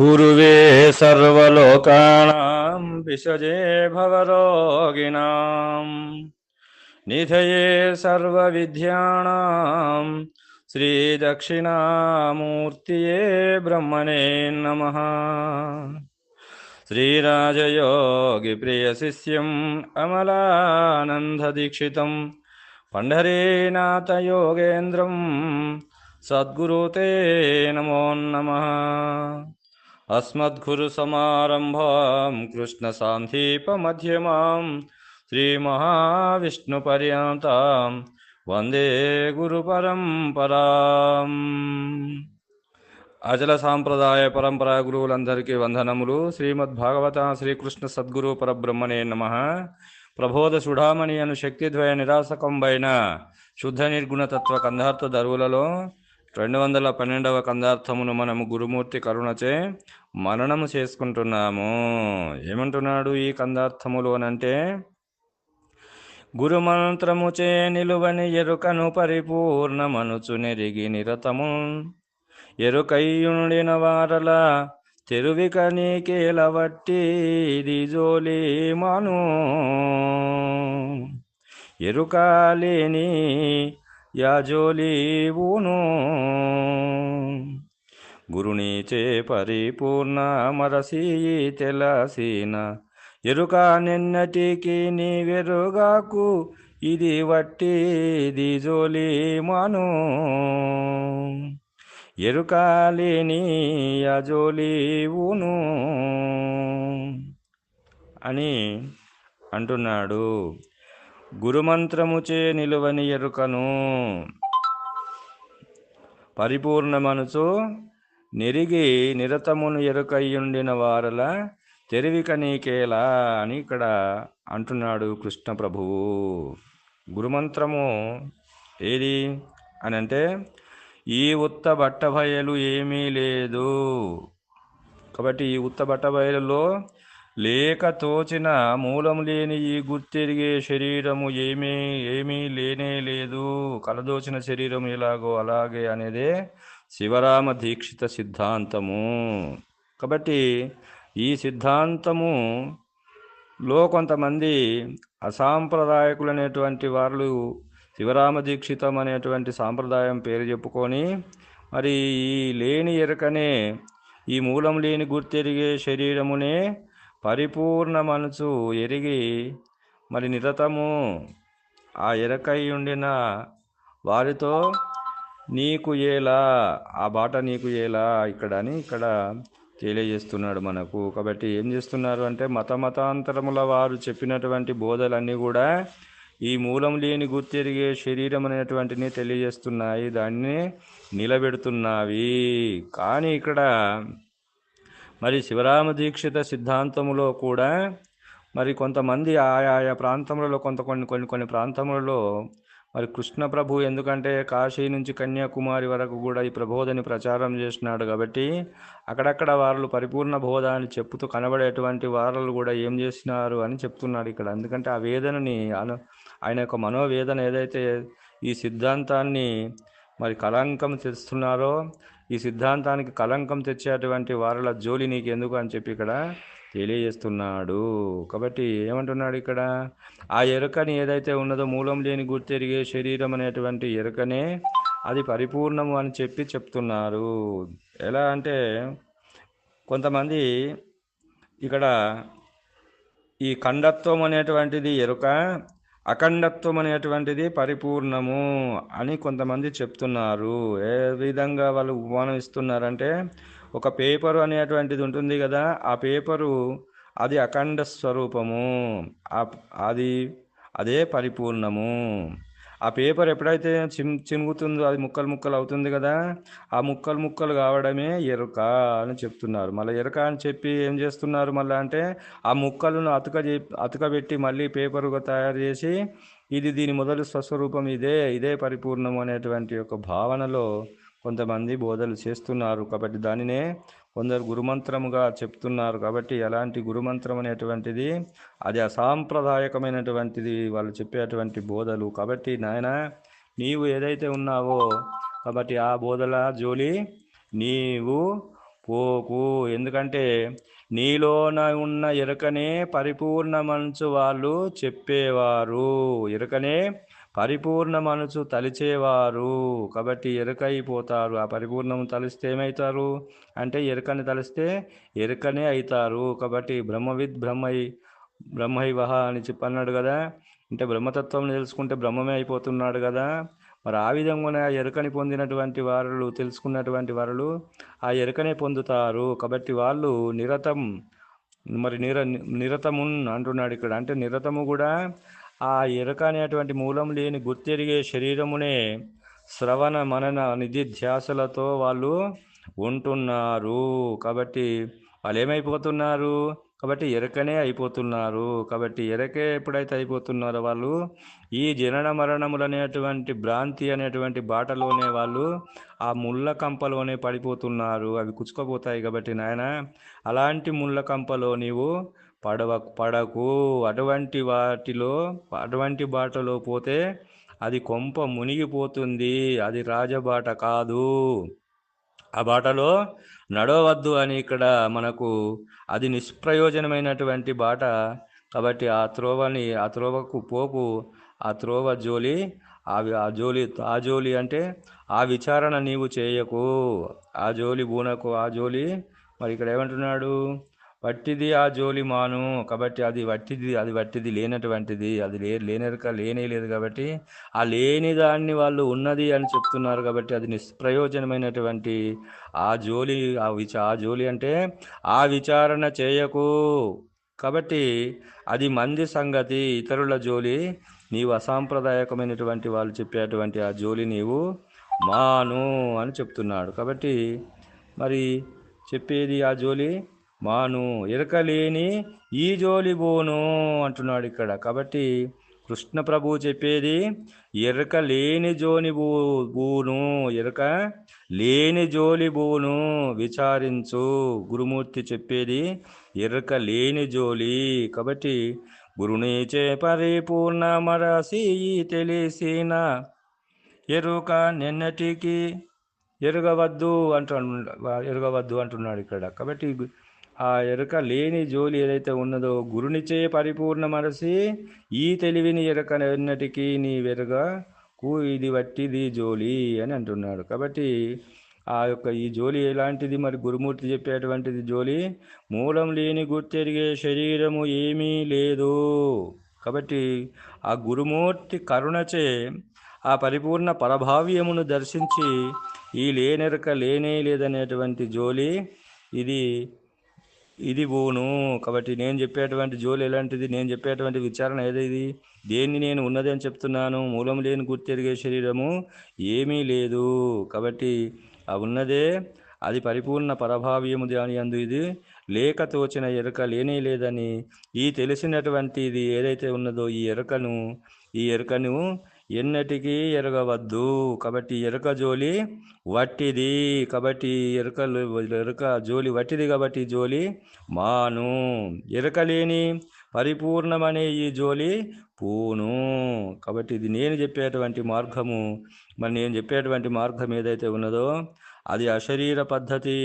गुरुवे सर्वलोकानां विषजे भवरोगिणां। निधये सर्वविद्यानां श्रीदक्षिणामूर्तये ब्रह्मणे नमः। श्रीराजयोगिप्रियशिष्यम् अमलानन्ददीक्षितं पण्ढरीनाथयोगेन्द्रं सद्गुरु ते नमो नमः। अस्मद्गुरुसमारम्भां कृष्णसान्धीपमध्यमां श्रीमहाविष्णुपर्यन्तां వందే గురు పరంపరాం అచల సాంప్రదాయ పరంపరా గురువులందరికీ వందనములు శ్రీమద్ భాగవత శ్రీకృష్ణ సద్గురు పరబ్రహ్మణే నమ ప్రబోధ సుడామణి అను శక్తిద్వయ నిరాసకంబైన శుద్ధ నిర్గుణతత్వ కందార్థ దరువులలో రెండు వందల పన్నెండవ కందార్థమును మనము గురుమూర్తి కరుణచే మననము చేసుకుంటున్నాము. ఏమంటున్నాడు ఈ కందార్థములోనంటే గురుమంత్రముచే నిలువని ఎరుకను పరిపూర్ణమనుచు నెరిగి నిరతము. ఎరుకయ్యుండిన వారల తెరువిక నీకేలవట్టి జోలి మాను. ఎరుకాలేని యాజోలీవును. గురునీచే పరిపూర్ణ మరసి తెలసిన ఎరుక నిన్నటికి నీ వెరుగాకు ఇది వట్టి జోలి మాను ఎరుకాలిని యజోలి అని అంటున్నాడు. గురుమంత్రముచే నిలువని ఎరుకను పరిపూర్ణ మనసు నెరిగి నిరతమును ఎరుకయ్యుండిన వారల తెరివిక నీకేలా అని ఇక్కడ అంటున్నాడు కృష్ణ ప్రభువు గురుమంత్రము ఏది అని అంటే ఈ ఉత్త బట్టబయలు ఏమీ లేదు. కాబట్టి ఈ ఉత్త బట్టబయలులో లేక తోచిన మూలం లేని ఈ గుర్తెరిగే శరీరము ఏమీ ఏమీ లేనే లేదు. కలదోచిన శరీరం ఎలాగో అలాగే అనేదే శివరామ దీక్షిత సిద్ధాంతము. కాబట్టి ఈ సిద్ధాంతము లో కొంతమంది అసాంప్రదాయకులు అనేటువంటి వాళ్ళు శివరామ దీక్షితం అనేటువంటి సాంప్రదాయం పేరు చెప్పుకొని మరి ఈ లేని ఎరకనే ఈ మూలం లేని గుర్తెరిగే శరీరమునే పరిపూర్ణ మనసు ఎరిగి మరి నిరతము ఆ ఎరకై ఉండిన వారితో నీకు ఏలా ఆ బాట నీకు ఏలా ఇక్కడ అని ఇక్కడ తెలియజేస్తున్నాడు మనకు. కాబట్టి ఏం చేస్తున్నారు అంటే మత మతాంతరముల వారు చెప్పినటువంటి బోధలన్నీ కూడా ఈ మూలం లేని గుర్తెరిగే శరీరం అనేటువంటిని తెలియజేస్తున్నాయి. దాన్ని నిలబెడుతున్నావి. కానీ ఇక్కడ మరి శివరామ దీక్షిత సిద్ధాంతములో కూడా మరి కొంతమంది ఆయా ప్రాంతములలో కొంత కొన్ని కొన్ని కొన్ని ప్రాంతములలో మరి కృష్ణ ప్రభు ఎందుకంటే కాశీ నుంచి కన్యాకుమారి వరకు కూడా ఈ ప్రబోధని ప్రచారం చేసినాడు కాబట్టి అక్కడక్కడ వాళ్ళు పరిపూర్ణ బోధ అని చెప్తూ కనబడేటువంటి వారలు కూడా ఏం చేసినారు అని చెప్తున్నాడు ఇక్కడ. ఎందుకంటే ఆ వేదనని ఆయన యొక్క మనోవేదన ఏదైతే ఈ సిద్ధాంతాన్ని మరి కళంకం తెస్తున్నారో ఈ సిద్ధాంతానికి కలంకం తెచ్చేటువంటి వారల జోలి నీకు ఎందుకు అని చెప్పి ఇక్కడ తెలియజేస్తున్నాడు. కాబట్టి ఏమంటున్నాడు ఇక్కడ? ఆ ఎరుకని ఏదైతే ఉన్నదో మూలం లేని గుర్తెరిగే శరీరం అనేటువంటి ఎరుకనే అది పరిపూర్ణము అని చెప్పి చెప్తున్నారు. ఎలా అంటే కొంతమంది ఇక్కడ ఈ ఖండత్వం అనేటువంటిది ఎరుక అఖండత్వం అనేటువంటిది పరిపూర్ణము అని కొంతమంది చెప్తున్నారు. ఏ విధంగా వాళ్ళు ఉపమానం ఇస్తున్నారంటే ఒక పేపరు అనేటువంటిది ఉంటుంది కదా ఆ పేపరు అది అఖండ స్వరూపము. అది అదే పరిపూర్ణము. ఆ పేపర్ ఎప్పుడైతే చిమ్ చినుగుతుందో అది ముక్కలు ముక్కలు అవుతుంది కదా ఆ ముక్కలు ముక్కలు కావడమే ఎరుక అని చెప్తున్నారు. మళ్ళీ ఎరుక అని చెప్పి ఏం చేస్తున్నారు మళ్ళీ అంటే ఆ ముక్కలను అతుక అతుకబెట్టి మళ్ళీ పేపరుగా తయారు చేసి ఇది దీని మొదలు స్వస్వరూపం ఇదే ఇదే పరిపూర్ణం అనేటువంటి ఒక భావనలో కొంతమంది బోధలు చేస్తున్నారు. కాబట్టి దానినే కొందరు గురుమంత్రముగా చెప్తున్నారు కాబట్టి ఎలాంటి గురుమంత్రం అనేటువంటిది అది అసాంప్రదాయకమైనటువంటిది వాళ్ళు చెప్పేటువంటి బోధలు. కాబట్టి నాయన నీవు ఏదైతే ఉన్నావో కాబట్టి ఆ బోధల జోలి నీవు పోకు. ఎందుకంటే నీలోన ఉన్న ఇరకనే పరిపూర్ణమంచు వాళ్ళు చెప్పేవారు. ఇరకనే పరిపూర్ణ మనసు తలిచేవారు. కాబట్టి ఎరుకైపోతారు. ఆ పరిపూర్ణం తలిస్తే ఏమవుతారు అంటే ఎరుకని తలిస్తే ఎరుకనే అవుతారు కాబట్టి బ్రహ్మవిద్ బ్రహ్మై బ్రహ్మైవహ అని చెప్పన్నాడు కదా. అంటే బ్రహ్మతత్వం తెలుసుకుంటే బ్రహ్మమే అయిపోతున్నాడు కదా. మరి ఆ విధంగానే ఆ ఎరుకని పొందినటువంటి వారు తెలుసుకున్నటువంటి వారు ఆ ఎరుకనే పొందుతారు. కాబట్టి వాళ్ళు నిరతం మరి నిర నిరతమున్ అంటున్నాడు ఇక్కడ. అంటే నిరతము కూడా ఆ ఎరుక అనేటువంటి మూలం లేని గుర్తెరిగే శరీరమునే శ్రవణ మనన నిధిధ్యాసలతో వాళ్ళు ఉంటున్నారు. కాబట్టి వాళ్ళు ఏమైపోతున్నారు? కాబట్టి ఎరకనే అయిపోతున్నారు. కాబట్టి ఎరకే ఎప్పుడైతే అయిపోతున్నారో వాళ్ళు ఈ జనన మరణములు అనేటువంటి భ్రాంతి అనేటువంటి బాటలోనే వాళ్ళు ఆ ముళ్ళ కంపలోనే పడిపోతున్నారు. అవి కుచ్చుకోపోతాయి కాబట్టి నాయన అలాంటి ముళ్ళ కంపలో నీవు పడవ పడకు. అటువంటి వాటిలో అటువంటి బాటలో పోతే అది కొంప మునిగిపోతుంది. అది రాజబాట కాదు. ఆ బాటలో నడవద్దు అని ఇక్కడ మనకు అది నిష్ప్రయోజనమైనటువంటి బాట. కాబట్టి ఆ త్రోవని ఆ త్రోవకు పోకు. ఆ త్రోవ జోలి ఆ ఆ జోలి ఆ జోలి అంటే ఆ విచారణ నీవు చేయకు. ఆ జోలి బూనకు ఆ జోలి మరి ఇక్కడ ఏమంటున్నాడు? వట్టిది ఆ జోలి మాను. కాబట్టి అది వట్టిది అది వట్టిది లేనటువంటిది. అది లే లేనరక లేనే లేదు కాబట్టి ఆ లేని దాన్ని వాళ్ళు ఉన్నది అని చెప్తున్నారు కాబట్టి అది నిష్ప్రయోజనమైనటువంటి ఆ జోలి ఆ విచ ఆ జోలి అంటే ఆ విచారణ చేయకు. కాబట్టి అది మంది సంగతి ఇతరుల జోలి. నీవు అసాంప్రదాయకమైనటువంటి వాళ్ళు చెప్పేటువంటి ఆ జోలి నీవు మాను అని చెప్తున్నాడు. కాబట్టి మరి చెప్పేది ఆ జోలి మాను ఎరకలేని ఈ జోలి బోను అంటున్నాడు ఇక్కడ. కాబట్టి కృష్ణ ప్రభు చెప్పేది ఎరక లేని జోని బూ బూను ఎరక లేని జోలి బూను విచారించు. గురుమూర్తి చెప్పేది ఎరక లేని జోలి. కాబట్టి గురునిచే పరిపూర్ణ మరసి తెలిసిన ఎరుక నిన్నటికి ఎరగవద్దు అంటు ఎరగవద్దు అంటున్నాడు ఇక్కడ. కాబట్టి ఆ ఎరుక లేని జోలి ఏదైతే ఉన్నదో గురునిచే పరిపూర్ణ మనసి ఈ తెలివిని ఎరుక ఎన్నటికీ నీ వెరుగ కూ ఇది వట్టిది జోలి అని అంటున్నాడు. కాబట్టి ఆ యొక్క ఈ జోలి ఎలాంటిది? మరి గురుమూర్తి చెప్పేటువంటిది జోలి మూలం లేని గుర్తెరిగే శరీరము ఏమీ లేదు. కాబట్టి ఆ గురుమూర్తి కరుణచే ఆ పరిపూర్ణ పరభావ్యమును దర్శించి ఈ లేనెరక లేనే లేదనేటువంటి జోలి ఇది ఇది బోను. కాబట్టి నేను చెప్పేటువంటి జోలు ఎలాంటిది? నేను చెప్పేటువంటి విచారణ ఏదైది? దేన్ని నేను ఉన్నది అని చెప్తున్నాను? మూలం లేని గుర్తెరిగే శరీరము ఏమీ లేదు. కాబట్టి ఆ ఉన్నదే అది పరిపూర్ణ పరభావ్యము దాని అందు ఇది. లేక తోచిన ఎరుక లేనే లేదని ఈ తెలిసినటువంటిది ఏదైతే ఉన్నదో ఈ ఎరుకను ఈ ఎరుకను ఎన్నటికీ ఎరగవద్దు. కాబట్టి ఎరుక జోలి వట్టిది. కాబట్టి ఎరుకలు ఎరుక జోలి వట్టిది కాబట్టి జోలి మాను. ఎరుక లేని పరిపూర్ణమనే ఈ జోలి పూను. కాబట్టి ఇది నేను చెప్పేటువంటి మార్గము. మరి నేను చెప్పేటువంటి మార్గం ఏదైతే ఉన్నదో అది అశరీర పద్ధతి.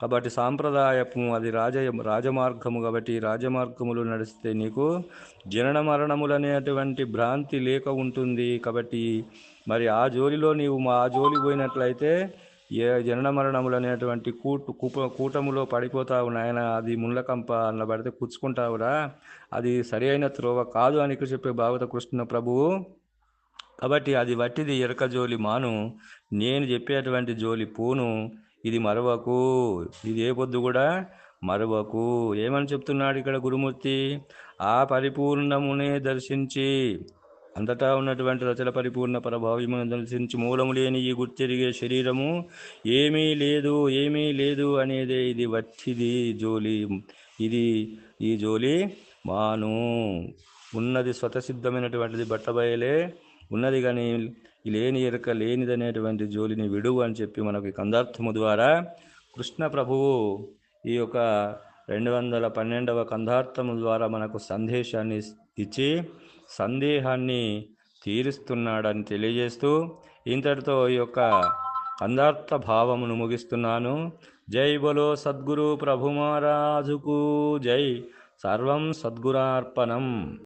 కాబట్టి సాంప్రదాయపు అది రాజ రాజమార్గము కాబట్టి రాజమార్గములు నడిస్తే నీకు జనన మరణములు అనేటువంటి భ్రాంతి లేక ఉంటుంది కాబట్టి మరి ఆ జోలిలో నీవు మా ఆ జోలి పోయినట్లయితే ఏ జనన మరణములు అనేటువంటి కూటు కూప కూటములో పడిపోతావు నాయన. అది ముళ్ళకంప అన్న పడితే పుచ్చుకుంటావురా అది సరి అయిన త్రోవ కాదు అని చెప్పే భాగవత కృష్ణ ప్రభువు కాబట్టి అది వట్టిది ఎరక జోలి మాను. నేను చెప్పేటువంటి జోలి పూను. ఇది మరవకు ఇది ఏ పొద్దు కూడా మరవకు. ఏమని చెప్తున్నాడు ఇక్కడ గురుమూర్తి? ఆ పరిపూర్ణమునే దర్శించి అంతటా ఉన్నటువంటి రచల పరిపూర్ణ ప్రభావమును దర్శించి మూలము లేని ఈ గుర్తిరిగే శరీరము ఏమీ లేదు ఏమీ లేదు అనేదే ఇది వట్టిది జోలి. ఇది ఈ జోలి మాను. ఉన్నది స్వతసిద్ధమైనటువంటిది బట్టబయలే ఉన్నది కానీ లేని ఎరుక లేనిదనేటువంటి జోలిని విడువు అని చెప్పి మనకి కందార్థము ద్వారా కృష్ణ ప్రభువు ఈ యొక్క రెండు వందల పన్నెండవ కందార్థము ద్వారా మనకు సందేశాన్ని ఇచ్చి సందేహాన్ని తీరుస్తున్నాడని తెలియజేస్తూ ఇంతటితో ఈ యొక్క కందార్థ భావమును ముగిస్తున్నాను. జై బలో సద్గురు ప్రభు మహారాజుకు జై. సర్వం సద్గురార్పణం.